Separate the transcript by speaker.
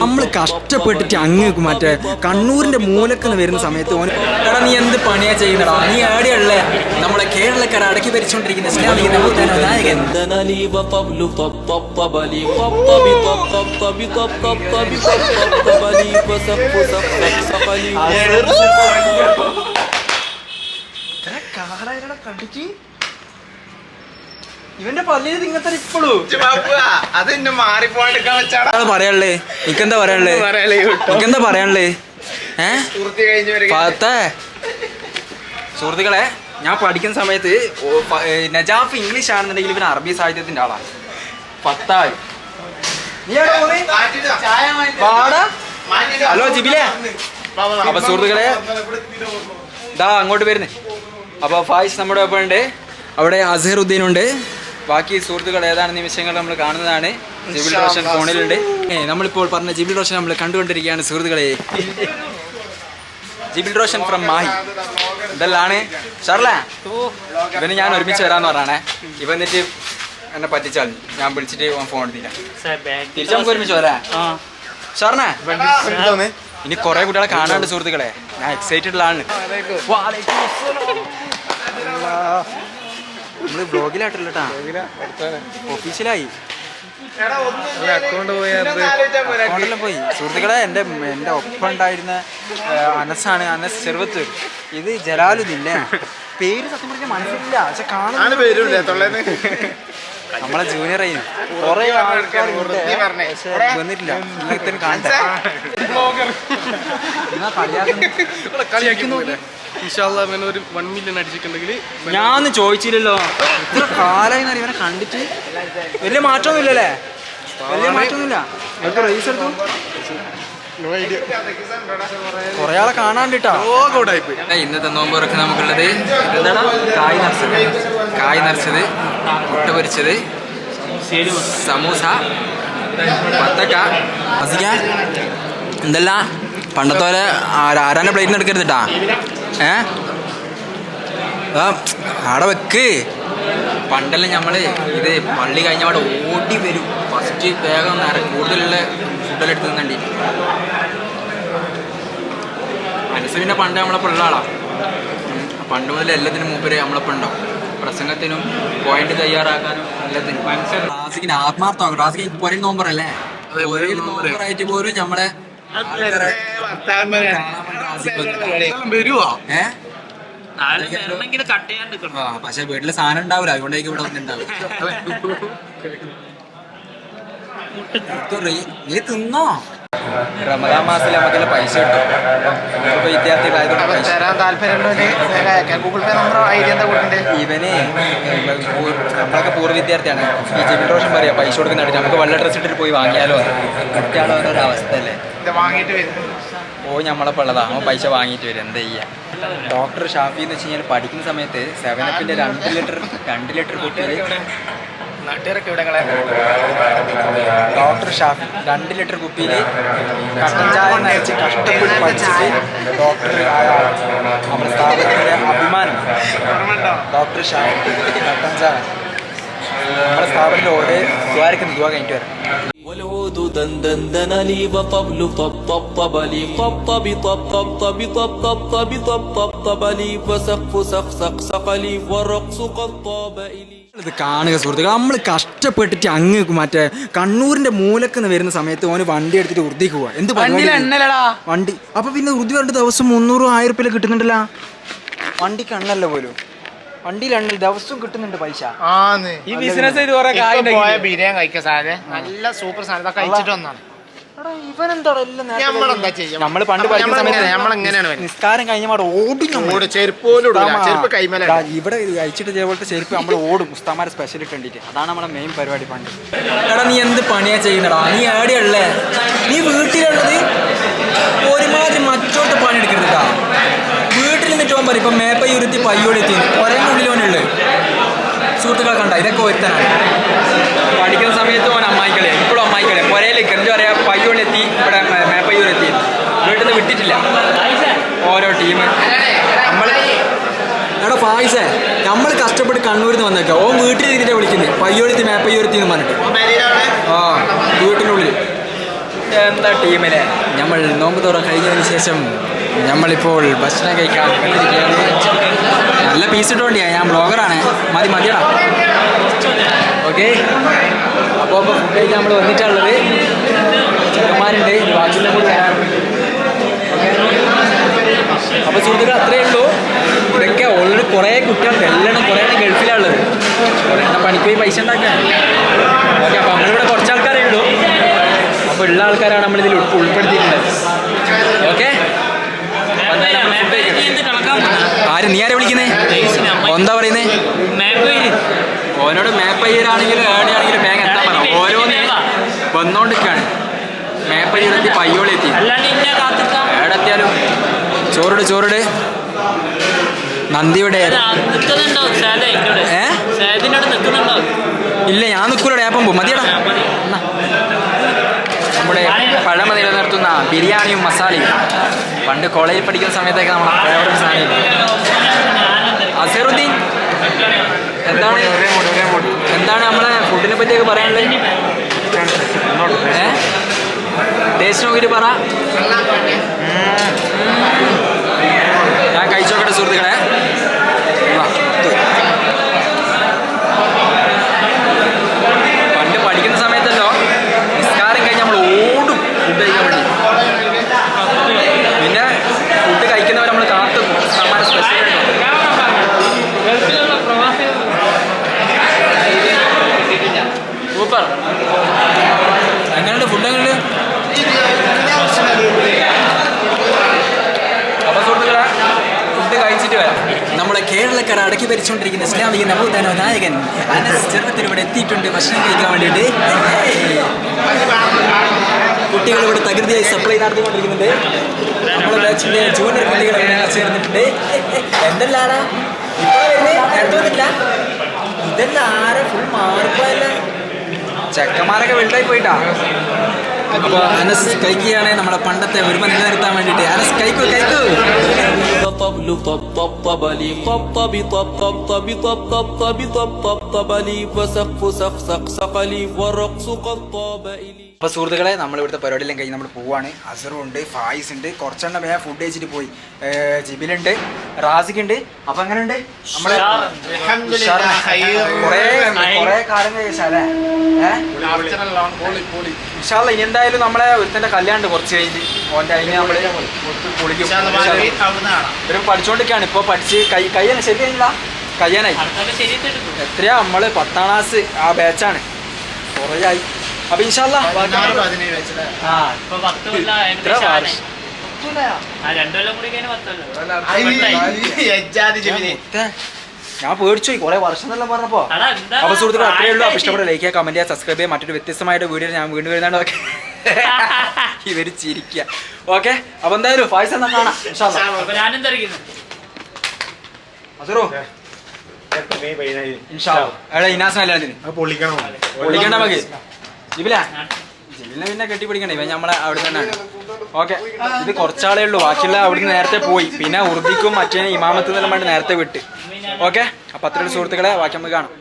Speaker 1: നമ്മൾ കഷ്ടപ്പെട്ടിട്ട് അങ്ങ് മറ്റേ കണ്ണൂരിന്റെ മൂലക്കെന്ന് വരുന്ന സമയത്ത് ഓൻ എടാ നീ എന്ത് പണിയാ ചെയ്യുന്നടാ? നീ ആടെയുള്ള നമ്മളെ കേരളക്കാർ അടക്കി ഭരിച്ചുകൊണ്ടിരിക്കുന്ന ഇസ്ലാമിക നവോത്ഥാന നായകൻ. ഇവന്റെ പള്ളിയിൽ ഇങ്ങനത്തെ ഇപ്പോഴും
Speaker 2: അത് എന്നെ മാറിപ്പോയെടുക്കാൻ വെച്ചാടാ.
Speaker 1: പറയാനുള്ളേ? നിക്കെന്താ പറയാനുള്ളേ? നിക്കെന്താ പറയാനുള്ളേ?
Speaker 2: ഏഹ്
Speaker 1: പത്തേ. സുഹൃത്തുക്കളെ ഞാൻ പഠിക്കുന്ന സമയത്ത് നജാഫ് ഇംഗ്ലീഷ് ആണെന്നുണ്ടെങ്കിൽ ഇവൻ അറബി സാഹിത്യത്തിന്റെ ആളാണ് പത്തായി. ഹലോ ജിബിലേ. അപ്പൊ സുഹൃത്തുക്കളെ ദാ അങ്ങോട്ട് വരുന്നേ. അപ്പൊ ഫായിസ് നമ്മുടെ ഒപ്പം ഉണ്ട് അവിടെ അസഹറുദ്ദീൻ ഉണ്ട് ബാക്കി സുഹൃത്തുക്കൾ ഏതാണ് നിമിഷങ്ങൾ നമ്മൾ കാണുന്നതാണ്? ജിബിൽ റോഷൻ ഫോണിലുണ്ട്. നമ്മളിപ്പോൾ പറഞ്ഞ ജിബിൽ റോഷൻ നമ്മൾ കണ്ടുകൊണ്ടിരിക്കുകയാണ് സുഹൃത്തുക്കളെ. ജിബിൽ റോഷൻ ഫ്രം മാഹി. ഇതെല്ലാണ് ഷർല ഇവന് ഞാൻ ഒരുമിച്ച് വരാന്ന് പറഞ്ഞാണേ. ഇവ എന്നിട്ട് എന്നെ പറ്റിച്ചാൽ ഞാൻ വിളിച്ചിട്ട് ഫോൺ എടുത്തില്ല. തിരിച്ചു നമുക്ക് ഒരുമിച്ച് വരാ. ഷർണ ഇനി കുറെ കുട്ടികളെ കാണാണ്ട് സുഹൃത്തുക്കളെ. ഞാൻ എക്സൈറ്റഡ് ആണ് നമ്മൾ ബ്ലോഗിലായിട്ടില്ല ഒഫീഷ്യലായി
Speaker 2: അക്കൗണ്ട് പോയാൽ
Speaker 1: അക്കൗണ്ടെല്ലാം പോയി സുഹൃത്തുക്കളെ എന്റെ എന്റെ ഒപ്പം ഉണ്ടായിരുന്ന അനസാണ് അനസ് ചെറുവത്ത്. ഇത് ജലാലുദ്ദീന്റെ പേര് സത്യം പറഞ്ഞാൽ മനസ്സിലില്ല. പക്ഷെ
Speaker 2: തൊള്ളേന്ന്?
Speaker 1: നമ്മളെ ജൂനിയർ ആയി. കുറെ വന്നിട്ടില്ല. ഇന്നത്തെ കാണട്ടെ എന്നാ കളിയാക്കുന്നു.
Speaker 3: ഇൻഷാല്ല ഇവനെ ഒരു വൺ മില്യൺ അടിച്ചിട്ടുണ്ടെങ്കിൽ
Speaker 1: ഞാൻ ചോദിച്ചില്ലല്ലോ. ഇത്ര കാലായി ഇവനെ കണ്ടിട്ട് വലിയ മാറ്റമൊന്നുമില്ലല്ലേ? വലിയ മാറ്റമൊന്നുമില്ല. ഇവർക്ക് റേസ് എടുത്തു. കൊറേ ആളെ കാണാണ്ടിട്ടാ. ഇന്നത്തെ നോമ്പ് തുറക്ക് നമുക്കുള്ളത് എന്താണ്? കായ് നിറച്ചത് കായ് നിറച്ചത് മുട്ട പൊരിച്ചത് സമൂസ പത്തക്ക. എന്തല്ല? പണ്ടത്തെ പോലെ ആരാന്റെ പ്ലേറ്റിന് എടുക്കരുതിട്ടാ ഏ? ആ ആടെ വെക്ക്. പണ്ടെല്ലാം നമ്മൾ ഇത് പള്ളി കഴിഞ്ഞ അവിടെ ഓടി വരും. ഫസ്റ്റ് വേഗം നിറ കൂടുതലുള്ള ഫുഡെല്ലാം എടുത്ത് നിന്നണ്ടി മനസ്സ് പിന്നെ പണ്ട് നമ്മളെ പിള്ളാളാ പണ്ട് മുതൽ എല്ലാത്തിനും മൂപ്പര് നമ്മളൊപ്പം ഉണ്ടാവും. പ്രസംഗത്തിനും പോയിന്റ് തയ്യാറാക്കാനും എല്ലാത്തിനും. റാസിക്കിന് ആത്മാർത്ഥമാണ് റാസിക്ക് പൊരയിൽ നോമ്പറല്ലേ? പൊരയിൽ നോമ്പറായിട്ട് പോലും നമ്മളെ കാണാൻ.
Speaker 3: വരുവാ.
Speaker 1: പക്ഷെ വീട്ടിൽ സാധനം ഉണ്ടാവില്ല. അതുകൊണ്ടേക്ക് ഇവിടെ വന്നിട്ടുണ്ടാവും നീ തിന്നോ? റമദാൻ മാസത്തിൽ നമുക്കെല്ലാം പൈസ കിട്ടും. ഇപ്പൊ വിദ്യാർത്ഥികളായതുകൊണ്ട്
Speaker 2: തരാൻ ഗൂഗിൾ പേ നമ്പർ ഐഡി എന്താ കൊടുക്കണ്ടേ?
Speaker 1: ഇവന് നമ്മളൊക്കെ പൂർവ വിദ്യാർത്ഥിയാണ്. ഈ ജിബിൻ റോഷൻ പറയാ പൈസ കൊടുക്കുന്നുണ്ട് നമുക്ക് വെള്ള ഡ്രസ് ഇട്ടിട്ട് പോയി വാങ്ങിയാലോ കുട്ടികളെ ഓരോരോ അവസ്ഥ അല്ലേ?
Speaker 2: ഇത് വാങ്ങിയിട്ട് വരും
Speaker 1: ഓ നമ്മളെ ഉള്ളതാ. അവൻ പൈസ വാങ്ങിയിട്ട് വരും. എന്താ ചെയ്യാ? ഡോക്ടർ ഷാഫി എന്ന് വെച്ച് കഴിഞ്ഞാൽ പഠിക്കുന്ന സമയത്ത് സെവനപ്പിന്റെ രണ്ട് ലിറ്റർ രണ്ട് ലിറ്റർ കുട്ടികൾ
Speaker 2: നാട്ടുകാരൊക്കെ ഇവിടെ
Speaker 1: ഡോക്ടർ ഷാഫി രണ്ട് ലിറ്റർ കുപ്പിയിൽ കട്ടൻ ചായ നയിച്ച് കഷ്ടപ്പെട്ട് പഠിച്ചിട്ട് ഡോക്ടർ. നമ്മുടെ സ്ഥാപനത്തിന്റെ അഭിമാനം. ഡോക്ടർ ഷാഫി കട്ടൻ ചായ. നമ്മുടെ സ്ഥാപനത്തിൽ ഓടെ ദ്വാരക്കുന്ന ദ്വാ കഴിഞ്ഞിട്ട് വരാം.
Speaker 4: ددا دندن لي وطبل طب لي طب طب طب طب طب طب طب طب طب طب طب لي وسقف سق سقلي والرقص قد طاب إلي
Speaker 1: ഇത് കാണുക സുഹൃത്തുക്കൾ നമ്മൾ കഷ്ടപ്പെട്ടിട്ട് അങ്ങ് മറ്റേ കണ്ണൂരിന്റെ മൂലക്ക് മൂലക്കെന്ന് വരുന്ന സമയത്ത് ഓന് വണ്ടി എടുത്തിട്ട് ഉറുദിക്ക് പോവാ എന്ത് വണ്ടി അപ്പൊ പിന്നെ ഉറുദി പറഞ്ഞ ദിവസം മുന്നൂറും ആയിരം റുപ്യ കിട്ടുന്നുണ്ടല്ലോ വണ്ടിക്ക് എണ്ണല്ലോ പോലും വണ്ടിയിൽ എണ്ണ ദിവസവും കിട്ടുന്നുണ്ട് പൈസ.
Speaker 2: ആന്ന്.
Speaker 3: ഈ ബിസിനസ് ചെയ്ത് കുറെ
Speaker 2: ഇപ്പൊ
Speaker 3: കാര്യം
Speaker 2: പോയ ബിരിയാണി കഴിക്കാൻ സാധനം. നല്ല സൂപ്പർ സാധനം. ഇതൊക്കെ കഴിച്ചിട്ട് വന്നാണ്. നമ്മളെന്താ ചെയ്യാ?
Speaker 1: നമ്മൾ പണ്ട് പഠിക്കുന്ന സമയത്ത്
Speaker 2: നമ്മളെങ്ങനെയാണ് വരുന്നത്
Speaker 1: നിസ്കാരം കഴിഞ്ഞ പാടെ ഓടും നമ്മൾ.
Speaker 2: ഓട് ചെരുപ്പ് പോലും ഇടൂല.
Speaker 1: ഉസ്താമാ,
Speaker 2: ചെരുപ്പ് കൈമേലെ
Speaker 1: ദാ ഇവിടെ കഴിച്ചിട്ട് ഇതേപോലത്തെ ചെരുപ്പ് നമ്മൾ ഓടും. ഉസ്താമാരെ സ്പെഷ്യൽ കണ്ടിട്ട്. അതാണ് നമ്മുടെ മെയിൻ പരിപാടി പണ്ട്. എടാ നീ എന്ത് പണിയാ ചെയ്യുന്നടാ? നീ ആടിയുള്ളേ നീ വീട്ടിലുള്ളത് ഒരുമാതിരി മറ്റോട്ട് പണി എടുക്കരുത് കേട്ടാ. പോകാൻ പറയും ഇപ്പൊ മേപ്പയുരുത്തി പയ്യോടെത്തി ഉള്ളിലോനുണ്ട് സുഹൃത്തുക്കളെ കണ്ട? ഇതൊക്കെ ഒരുത്തനാണ്. പഠിക്കുന്ന സമയത്ത് ഓൻ അമ്മായിക്കളെ ഇപ്പോഴും അമ്മായിക്കളെ. പുരയിൽ എന്താ പറയാ പയ്യോളെത്തി ഇവിടെ മേ- മേപ്പയ്യൂരെത്തി വീട്ടിൽ നിന്ന് വിട്ടിട്ടില്ല. ഓരോ ടീം നമ്മൾ എടാ പായസേ നമ്മൾ കഷ്ടപ്പെട്ട് കണ്ണൂരിൽ നിന്ന് വന്നേക്കാം. ഓൻ വീട്ടിൽ ഇരുന്നിട്ടാണ് വിളിക്കുന്നത് പയ്യോളെത്തി മേപ്പയ്യൂരെത്തി എന്ന് പറഞ്ഞിട്ട്. ആ എന്താ ടീമിനെ നമ്മൾ നോമ്പ് തുറ കഴിഞ്ഞതിന് ശേഷം നമ്മളിപ്പോൾ ഭക്ഷണം കഴിക്കാൻ നല്ല പീസ് ഇട്ടോണ്ടിയാ ഞാൻ ബ്ലോഗറാണ് മതി മതിയാണ് ഓക്കെ അപ്പോൾ ഇപ്പോൾ ഫുഡ് കഴിക്കാൻ നമ്മൾ വന്നിട്ടുള്ളത് ചെറുമാരുണ്ട് അപ്പോൾ സുഹൃത്തുക്കൾ അത്രയേ ഉള്ളൂ. ഇതൊക്കെ ഓൾറെഡി കുറേ കുട്ടികൾ എല്ലാം കുറേ ഗൾഫിലാണ് ഗൾഫിലാണുള്ളത് പണിക്ക് പോയി പൈസ ഉണ്ടാക്കാൻ. ഓക്കെ അപ്പോൾ നമ്മളിവിടെ കുറച്ച് ഉള്ളൂ ആൾക്കാരാണ് നമ്മളിതിൽ ഉൾ- ഉൾപ്പെടുത്തിയിട്ടുള്ളത്. ഓക്കെ ആര്? നീ ആരെ വിളിക്കുന്നേ? എന്താ പറയുന്നേ? ഓനോട് മാപ്പ് അയ്യരാണെങ്കിലും ഏടെയാണെങ്കിലും ബാങ്ക് എത്താൻ പറ. ഓരോന്ന് വന്നോണ്ടിരിക്കാണ്. മാപ്പ് അയ്യറെത്തി പയ്യോളി എത്തി. ഏടെത്തിയാലും? ചോറിട് ചോറിട്. നന്ദിയുടെ ഏ? ഇല്ല ഞാൻ നിൽക്കൂലടെ ഏപ്പം പോകും മതിയടാ എന്നാ. നമ്മുടെ പഴമ നിലനിർത്തുന്ന ബിരിയാണിയും മസാലയും. പണ്ട് കോളേജിൽ പഠിക്കുന്ന സമയത്തൊക്കെ നമ്മൾ ഫേവറേറ്റ് സാധനം അസറുദ്ദീൻ എന്താണ്? എന്താണ് നമ്മളെ ഫുഡിനെ പറ്റിയൊക്കെ പറയാനുള്ളത്? ടേസ്റ്റ് നോക്കിയിട്ട് പറ. ഞാൻ കഴിച്ചോക്കട്ടെ സുഹൃത്തുക്കളെ വാ. പണ്ട് പഠിക്കുന്ന സമയത്തല്ലോ നിസ്കാരം കഴിഞ്ഞ് നമ്മൾ ഓടും ഫുഡ് കഴിക്കാൻ വേണ്ടി പിന്നെ ഫുഡ് കഴിക്കുന്നവർ നമ്മൾ കാത്തു നമ്മുടെ സ്പെഷ്യൽ സൂപ്പർ എങ്ങനെയുണ്ട് ഫുഡ് എങ്ങനെയുണ്ട് അപ്പൊ സുഹൃത്തുക്കളെ ഫുഡ് കഴിച്ചിട്ട് വരാം നമ്മളെ കേരളക്കാർ അടക്കി ഭരിച്ചുകൊണ്ടിരിക്കുന്ന ഇസ്ലാമിക നവോത്ഥാന നായകൻ അനസ് ചെറുപ്പത്തിൽ ഇവിടെ എത്തിയിട്ടുണ്ട്. ഭക്ഷണം കഴിക്കാൻ വേണ്ടിയിട്ട്. കുട്ടികൾ ഇവിടെ തകൃതിയായി സപ്ലൈ നടത്തിക്കൊണ്ടിരിക്കുന്നുണ്ട്. നമ്മുടെ ജൂനിയർ കുട്ടികൾ ചേർന്നിട്ടുണ്ട്. എന്തെല്ലാടാ? ഇപ്പൊ വരുന്നേ? നേരത്തെ ഇതെല്ലാം ആരെ ഫുൾ ചെക്കന്മാരൊക്കെ വലുതായി പോയിട്ടാ. അപ്പൊ അനസ് കഴിക്കുകയാണ്. നമ്മളെ പണ്ടത്തെ ഒരുമ നിലനിർത്താൻ വേണ്ടിയിട്ട്. അനസ് കഴിക്കൂ കഴിക്കൂ.
Speaker 4: طبطب لي طبطب طبطب طبطب طبطب طبطب لي فسقف سق سق سق لي والرقص قد طاب إلي
Speaker 1: അപ്പോൾ സുഹൃത്തുക്കളെ നമ്മളിവിടുത്തെ പരിപാടിയിലും കഴിഞ്ഞ് നമ്മൾ പോവാണ്. അസറും ഉണ്ട് ഫായിസ് ഉണ്ട് കുറച്ചെണ്ണം വേഗം ഫുഡ് കഴിച്ചിട്ട് പോയി. ജിബിലുണ്ട് റാസിക് ഉണ്ട് അപ്പൊ എങ്ങനെയുണ്ട്? നമ്മളെ കുറേ കുറേ കാലം കഴിച്ചാലേ? ഇൻഷാല്ല ഇനി എന്തായാലും നമ്മളെ ഒരുത്തന്റെ കല്യാണം കുറച്ച് കഴിഞ്ഞ്. ഓന്റെ അതിന് നമ്മൾ കുളിക്കും. ഇവരും പഠിച്ചോണ്ടിരിക്കാണ്. ഇപ്പൊ പഠിച്ച് കൈ കയ്യാൻ ശരിയായില്ല കയ്യാനായി. എത്രയാ? നമ്മൾ പത്താം ക്ലാസ് ആ ബാച്ചാണ് കുറേ ആയി. അപ്പൊ ഇൻഷാല്ല ആ. ഇത്ര വർഷം. മുത്തേ, ഞാൻ പേടിച്ചു കുറെ വർഷം എന്നെല്ലാം പറഞ്ഞപ്പോ. അപ്പൊ സുഹൃത്തുക്കൾ അത്രേ ഉള്ളൂ. അപ്പൊ ഇഷ്ടപ്പെട്ട ലൈക്ക് ചെയ്യുക കമന്റ് ചെയ്യുക സബ്സ്ക്രൈബ് ചെയ്യുക. മറ്റൊരു വ്യത്യസ്തമായിട്ട് വീഡിയോ ഞാൻ വീണ്ടും വരുന്നുണ്ട് ഓക്കെ ഇവർ ചിരിക്കുക ഓക്കെ അപ്പൊ എന്തായാലും ഫായ്സ് എന്നാ കാണാം. അസുറോ? ജിബില? ജിബിലിനെ പിന്നെ കെട്ടിപ്പിടിക്കണ്ടേ. ഇവൻ നമ്മളെ അവിടെ തന്നെയാണ്. ഓക്കെ ഇത് കുറച്ചാളേ ഉള്ളൂ. ബാക്കിയുള്ള അവിടുന്ന് നേരത്തെ പോയി. പിന്നെ ഉറുദിക്കും മറ്റേ ഇമാമത്ത് നിന്നെല്ലാം വേണ്ടി നേരത്തെ വിട്ട്. ഓക്കെ? അപ്പൊ അത്രയും സുഹൃത്തുക്കളെ വാക്യം നമുക്ക് കാണാം.